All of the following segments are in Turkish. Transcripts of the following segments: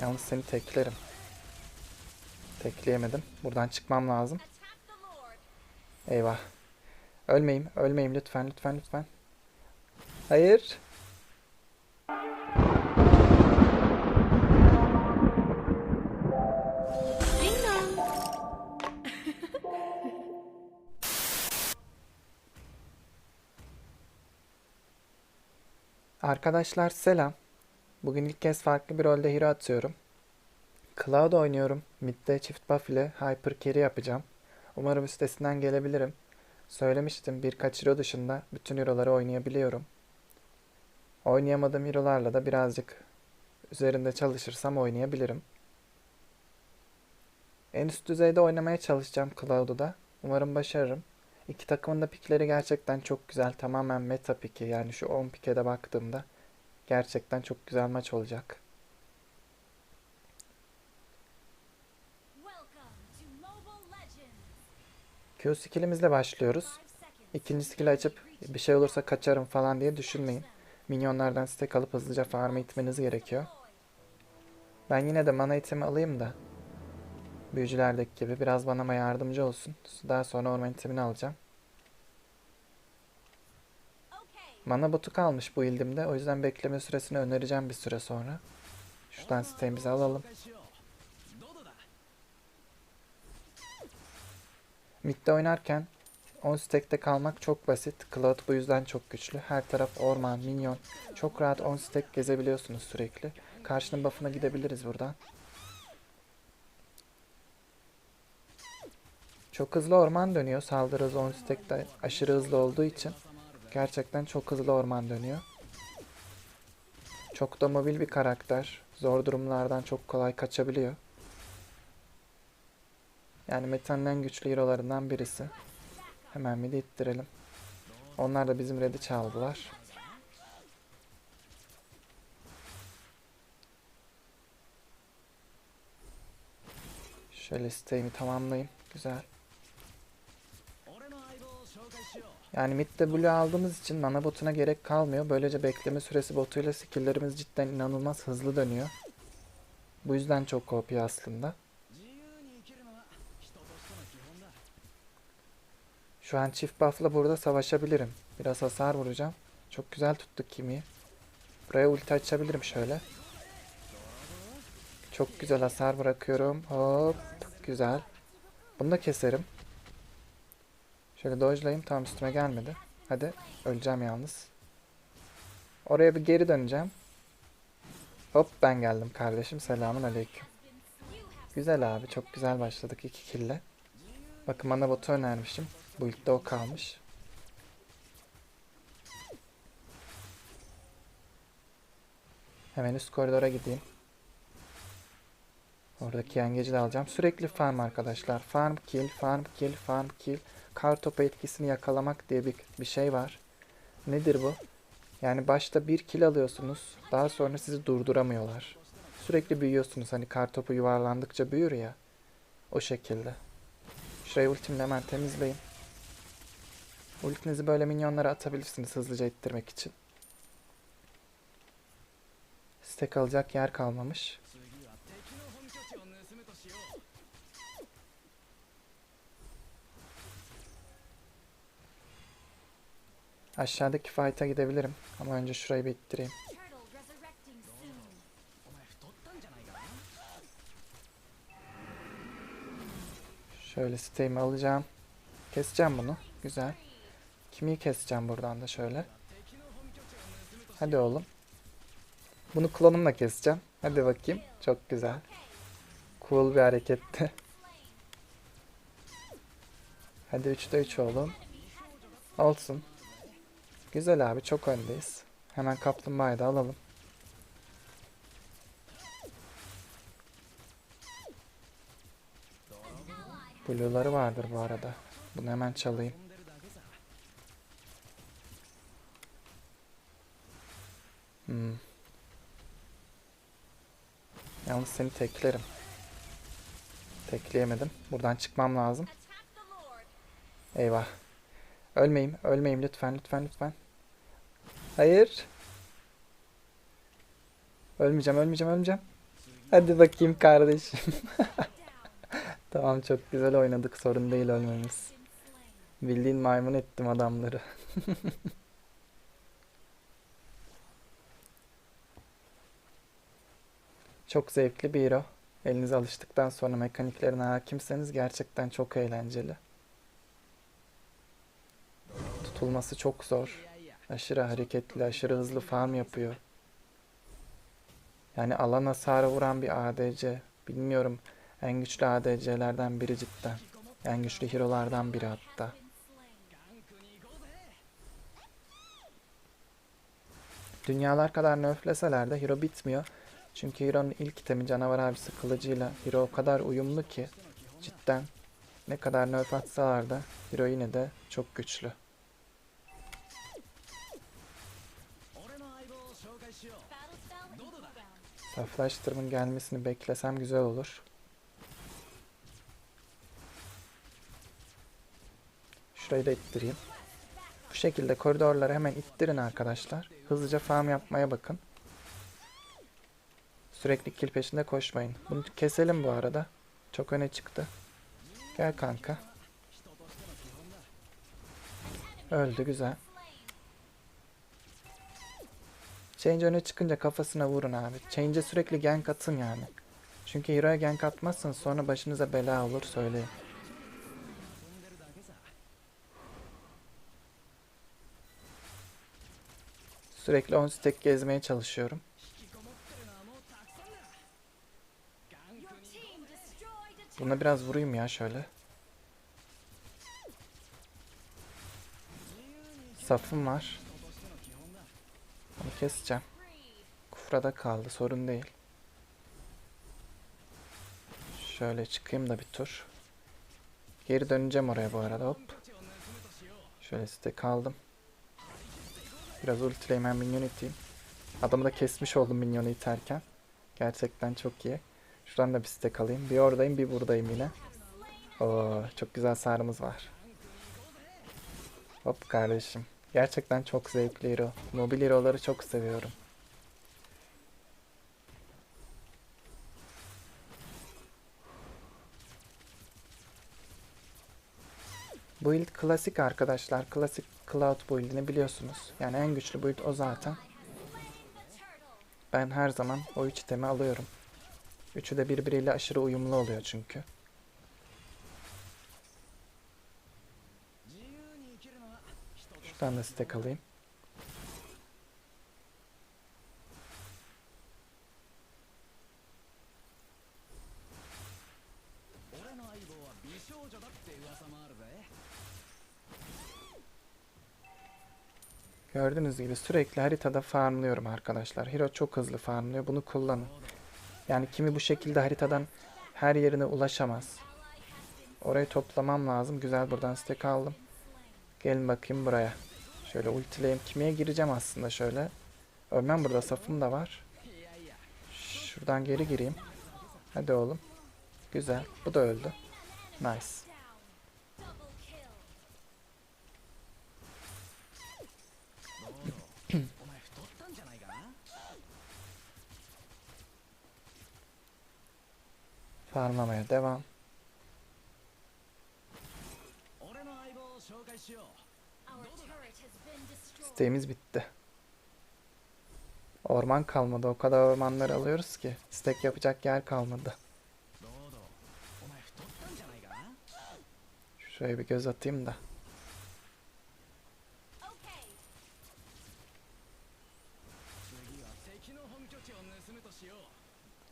Yalnız seni teklerim. Tekleyemedim. Buradan çıkmam lazım. Eyvah. Ölmeyeyim, ölmeyeyim lütfen, lütfen, lütfen. Hayır. Arkadaşlar selam. Bugün ilk kez farklı bir rolde hero atıyorum. Cloud oynuyorum. Mid'de çift buff ile hyper carry yapacağım. Umarım üstesinden gelebilirim. Söylemiştim birkaç hero dışında bütün hero'ları oynayabiliyorum. Oynayamadığım hero'larla da birazcık üzerinde çalışırsam oynayabilirim. En üst düzeyde oynamaya çalışacağım Cloud'u da. Umarım başarırım. İki takımın da pikleri gerçekten çok güzel. Tamamen meta piki. Yani şu 10 pike de baktığımda gerçekten çok güzel maç olacak. Q skillimizle başlıyoruz. İkinci skill açıp bir şey olursa kaçarım falan diye düşünmeyin. Minyonlardan stack alıp hızlıca farm'a itmeniz gerekiyor. Ben yine de mana itemi alayım da büyücülerdeki gibi biraz bana yardımcı olsun. Daha sonra orman itemini alacağım. Mana botu kalmış bu ildimde. O yüzden bekleme süresini önereceğim bir süre sonra. Şuradan sitemizi alalım. Mid'de oynarken 10 stack'te kalmak çok basit. Cloud bu yüzden çok güçlü. Her taraf orman, minyon. Çok rahat 10 stack gezebiliyorsunuz sürekli. Karşının buff'ına gidebiliriz buradan. Çok hızlı orman dönüyor. Saldırı hızı 10 stack'te aşırı hızlı olduğu için. Gerçekten çok hızlı orman dönüyor. Çok da mobil bir karakter. Zor durumlardan çok kolay kaçabiliyor. Yani Meta'nın en güçlü hero'larından birisi. Hemen midi ittirelim. Onlar da bizim red'i çaldılar. Şöyle siteğimi tamamlayayım. Güzel. Yani midde blue aldığımız için mana botuna gerek kalmıyor. Böylece bekleme süresi botuyla skill'lerimiz cidden inanılmaz hızlı dönüyor. Bu yüzden çok OP aslında. Şu an çift buff'la burada savaşabilirim. Biraz hasar vuracağım. Çok güzel tuttuk kimiyi. Buraya ulti açabilirim şöyle. Çok güzel hasar bırakıyorum. Hop. Güzel. Bunu da keserim. Şöyle dodge'layayım. Tamam üstüme gelmedi. Hadi. Öleceğim yalnız. Oraya bir geri döneceğim. Hop ben geldim kardeşim. Selamun aleyküm. Güzel abi. Çok güzel başladık iki kille. Bakın bana botu önermişim. Bu ilk de o kalmış. Hemen üst koridora gideyim. Oradaki yengeci de alacağım. Sürekli farm arkadaşlar. Farm kill, farm kill, farm kill. Kartopu etkisini yakalamak diye bir, bir şey var. Nedir bu? Yani başta bir kill alıyorsunuz. Daha sonra sizi durduramıyorlar. Sürekli büyüyorsunuz. Hani kartopu yuvarlandıkça büyür ya. O şekilde. Şurayı ultimle hemen temizleyin. Ultinizi böyle minyonlara atabilirsiniz hızlıca ittirmek için. Stack alacak yer kalmamış. Aşağıdaki fight'a gidebilirim. Ama önce şurayı bir. Şöyle siteğimi alacağım. Keseceğim bunu. Güzel. Kimi keseceğim buradan da şöyle. Hadi oğlum. Bunu klonumla keseceğim. Hadi bakayım. Çok güzel. Cool bir hareketti. Hadi 3'te 3 oğlum. Olsun. Güzel abi çok öndeyiz. Hemen kaplumbağayı da alalım. Blue'ları vardır bu arada. Bunu hemen çalayım. Hmm. Yalnız seni teklerim. Tekleyemedim. Buradan çıkmam lazım. Eyvah. Ölmeyeyim, ölmeyeyim lütfen, lütfen, lütfen. Hayır. Ölmeyeceğim, ölmeyeceğim, ölmeyeceğim. Hadi bakayım kardeşim. tamam çok güzel oynadık. Sorun değil ölmemiz. Bildiğin maymun ettim adamları. Çok zevkli bir hero. Elinize alıştıktan sonra mekaniklerine hakimseniz gerçekten çok eğlenceli. Tutulması çok zor. Aşırı hareketli, aşırı hızlı farm yapıyor. Yani alan hasarı vuran bir ADC. Bilmiyorum. En güçlü ADC'lerden biri cidden. En güçlü hero'lardan biri hatta. Dünyalar kadar nerfleseler de hero bitmiyor. Çünkü Hero'nun ilk itemi canavar abisi kılıcıyla Hero o kadar uyumlu ki cidden ne kadar nerf atsalar da Hero yine de çok güçlü. Saflaştırımın gelmesini beklesem güzel olur. Şurayı da ittireyim. Bu şekilde koridorları hemen ittirin arkadaşlar. Hızlıca farm yapmaya bakın. Sürekli kill peşinde koşmayın. Bunu keselim bu arada. Çok öne çıktı. Gel kanka. Öldü güzel. Change öne çıkınca kafasına vurun abi. Change'e sürekli gank atın yani. Çünkü hero'ya gank atmazsanız sonra başınıza bela olur söyleyeyim. Sürekli on stack gezmeye çalışıyorum. Buna biraz vurayım ya şöyle. Safım var. Onu keseceğim. Kufrada kaldı sorun değil. Şöyle çıkayım da bir tur. Geri döneceğim oraya bu arada hop. Şöyle site kaldım. Biraz ultileyim hemen minyon iteyim. Adamı da kesmiş oldum minyonu iterken. Gerçekten çok iyi. Şuradan da bir site kalayım. Bir oradayım bir buradayım yine. Oo, çok güzel sarımız var. Hop kardeşim. Gerçekten çok zevkli hero. Mobil hero'ları çok seviyorum. Bu build klasik arkadaşlar. Klasik Cloud build'ini biliyorsunuz. Yani en güçlü build o zaten. Ben her zaman o üç itemi alıyorum. Üçü de birbiriyle aşırı uyumlu oluyor çünkü. Şuradan da stack alayım. Gördüğünüz gibi sürekli haritada farmlıyorum arkadaşlar. Hero çok hızlı farmlıyor. Bunu kullanın. Yani kimi bu şekilde haritadan her yerine ulaşamaz. Orayı toplamam lazım. Güzel buradan stack aldım. Gelin bakayım buraya. Şöyle ultileyim. Kimiye gireceğim aslında şöyle. Ölmem burada safım da var. Şuradan geri gireyim. Hadi oğlum. Güzel. Bu da öldü. Nice. Down. Double İsteğimiz bitti. Orman kalmadı. O kadar ormanları alıyoruz ki. istek yapacak yer kalmadı. Şuraya bir göz atayım da.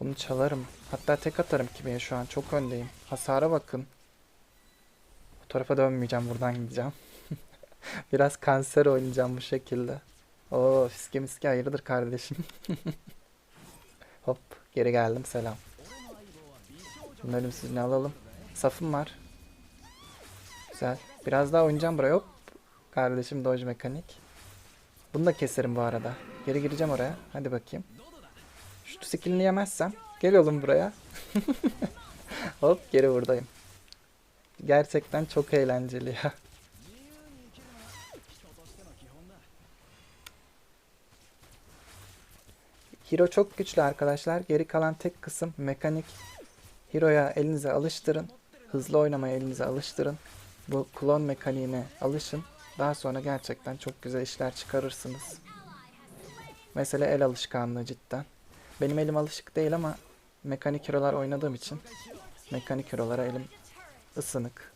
Bunu çalarım. Hatta tek atarım kimiye şu an. Çok öndeyim. Hasara bakın. Bu tarafa dönmeyeceğim. Buradan gideceğim. Biraz kanser oynayacağım bu şekilde. Oo fiske miske hayırdır kardeşim. Hop geri geldim selam. Şimdi ölümsüzünü alalım. Safım var. Güzel. Biraz daha oynayacağım buraya. Hop. Kardeşim doj mekanik. Bunu da keserim bu arada. Geri gireceğim oraya. Hadi bakayım. Şu skillini yemezsem. Gel oğlum buraya. Hop geri buradayım. Gerçekten çok eğlenceli ya. Hero çok güçlü arkadaşlar. Geri kalan tek kısım mekanik. Hero'ya elinize alıştırın. Hızlı oynamaya elinize alıştırın. Bu klon mekaniğine alışın. Daha sonra gerçekten çok güzel işler çıkarırsınız. Mesela el alışkanlığı cidden. Benim elim alışık değil ama mekanik hero'lar oynadığım için mekanik hero'lara elim ısınık.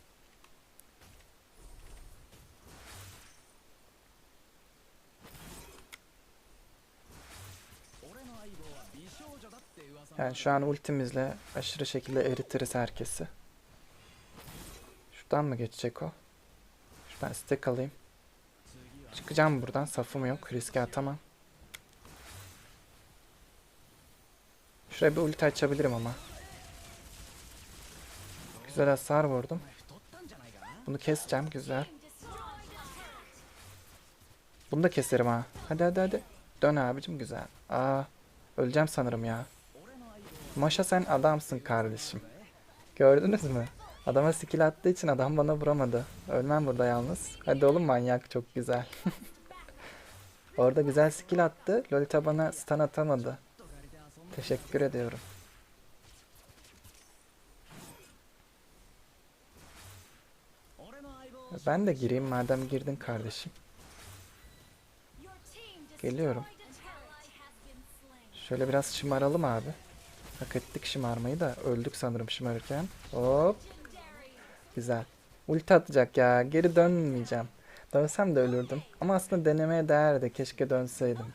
Yani şu an ultimizle aşırı şekilde eritiriz herkesi. Şuradan mı geçecek o? Şuradan stack alayım. Çıkacağım buradan. Safım yok. Riske atamam. Şuraya bir ulti açabilirim ama. Güzel hasar vurdum. Bunu keseceğim. Güzel. Bunu da keserim ha. Hadi hadi hadi. Dön abicim güzel. Aa, öleceğim sanırım ya. Maşa sen adamsın kardeşim. Gördünüz mü? Adama skill attığı için adam bana vuramadı. Ölmem burada yalnız. Hadi oğlum manyak çok güzel. Orada güzel skill attı. Lolita bana stun atamadı. Teşekkür ediyorum. Ben de gireyim madem girdin kardeşim. Geliyorum. Şöyle biraz şımaralım abi. Hak ettik şımarmayı da öldük sanırım şımarırken. Hop güzel. Ulti atacak ya geri dönmeyeceğim. Dönsem de ölürdüm. Ama aslında denemeye değerdi. Keşke dönseydim.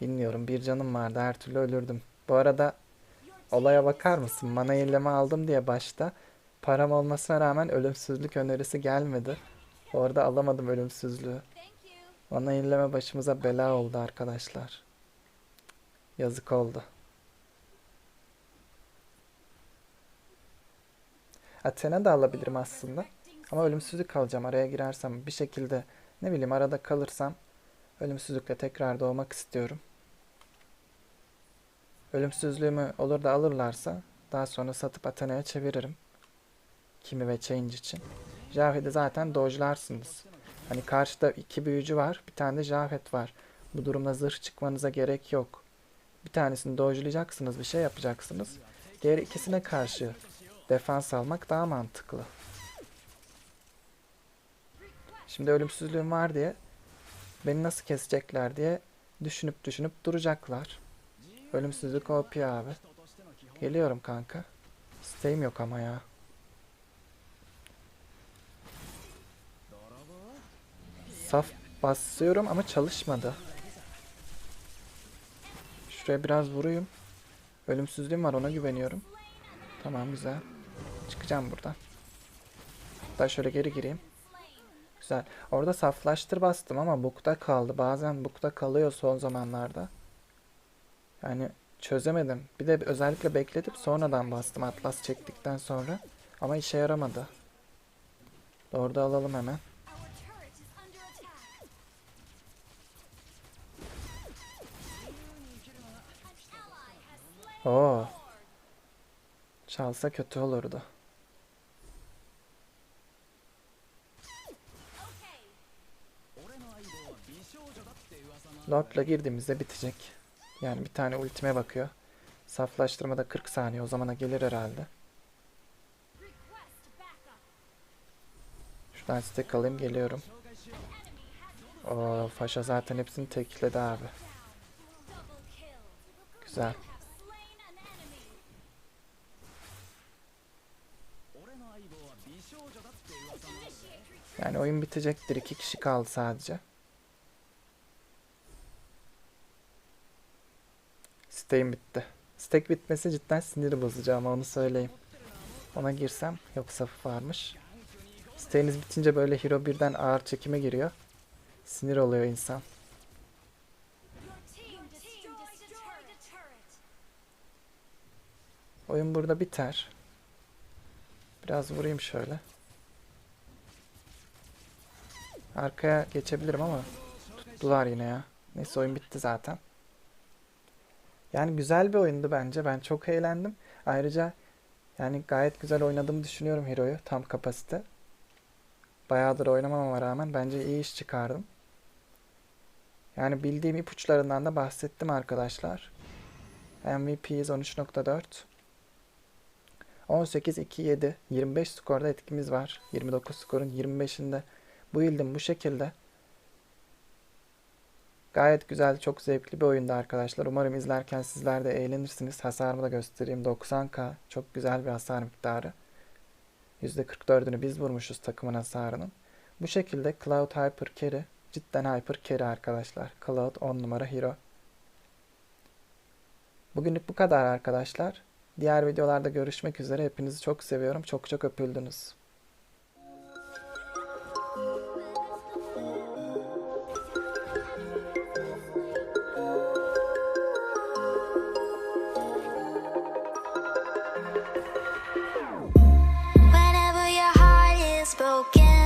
Bilmiyorum bir canım vardı her türlü ölürdüm. Bu arada olaya bakar mısın? Mana yenileme aldım diye başta. Param olmasına rağmen ölümsüzlük önerisi gelmedi. Orada alamadım ölümsüzlüğü. Mana yenileme başımıza bela oldu arkadaşlar. Yazık oldu. Athena da alabilirim aslında. Ama ölümsüzlük alacağım. Araya girersem bir şekilde ne bileyim arada kalırsam ölümsüzlükle tekrar doğmak istiyorum. Ölümsüzlüğümü olur da alırlarsa daha sonra satıp Athena'ya çeviririm. Kimi ve Change için. Javhed'i zaten dojlarsınız. Hani karşıda iki büyücü var, bir tane de Javhed var. Bu durumda zırh çıkmanıza gerek yok. Bir tanesini dojlayacaksınız, bir şey yapacaksınız. Diğer ikisine karşı defans almak daha mantıklı. Şimdi ölümsüzlüğüm var diye beni nasıl kesecekler diye düşünüp düşünüp duracaklar. Ölümsüzlük OP abi. Geliyorum kanka. İsteğim yok ama ya. Saf basıyorum ama çalışmadı. Şuraya biraz vurayım. Ölümsüzlüğüm var ona güveniyorum. Tamam güzel. Çıkacağım buradan. Hatta şöyle geri gireyim. Güzel. Orada saflaştır bastım ama bukta kaldı. Bazen bukta kalıyor son zamanlarda. Yani çözemedim. Bir de özellikle bekletip sonradan bastım atlas çektikten sonra. Ama işe yaramadı. Orada alalım hemen. Oo, çalsa kötü olurdu. Lord'la girdiğimizde bitecek. Yani bir tane ultime bakıyor. Saflaştırma da 40 saniye o zamana gelir herhalde. Şuradan stack alayım geliyorum. Oo, Faşa zaten hepsini tekledi abi. Güzel. Yani oyun bitecektir. iki kişi kaldı sadece. Stack'im bitti. Stack bitmesi cidden sinir bozucu ama onu söyleyeyim. Ona girsem yok safı varmış. Stack'iniz bitince böyle hero birden ağır çekime giriyor. Sinir oluyor insan. Oyun burada biter. Biraz vurayım şöyle. Arkaya geçebilirim ama tuttular yine ya. Neyse oyun bitti zaten. Yani güzel bir oyundu bence. Ben çok eğlendim. Ayrıca yani gayet güzel oynadığımı düşünüyorum Hero'yu. Tam kapasite. Bayağıdır oynamamama rağmen bence iyi iş çıkardım. Yani bildiğim ipuçlarından da bahsettim arkadaşlar. MVP'yiz 13.4. 18 2 7 25 skorda etkimiz var. 29 skorun 25'inde bu yıldım bu şekilde. Gayet güzel, çok zevkli bir oyundu arkadaşlar. Umarım izlerken sizler de eğlenirsiniz. Hasarımı da göstereyim. 90k. Çok güzel bir hasar miktarı. %44'ünü biz vurmuşuz takımın hasarının. Bu şekilde Cloud Hyper Carry. Cidden Hyper Carry arkadaşlar. Cloud 10 numara hero. Bugünlük bu kadar arkadaşlar. Diğer videolarda görüşmek üzere. Hepinizi çok seviyorum. Çok çok öpüldünüz. broken.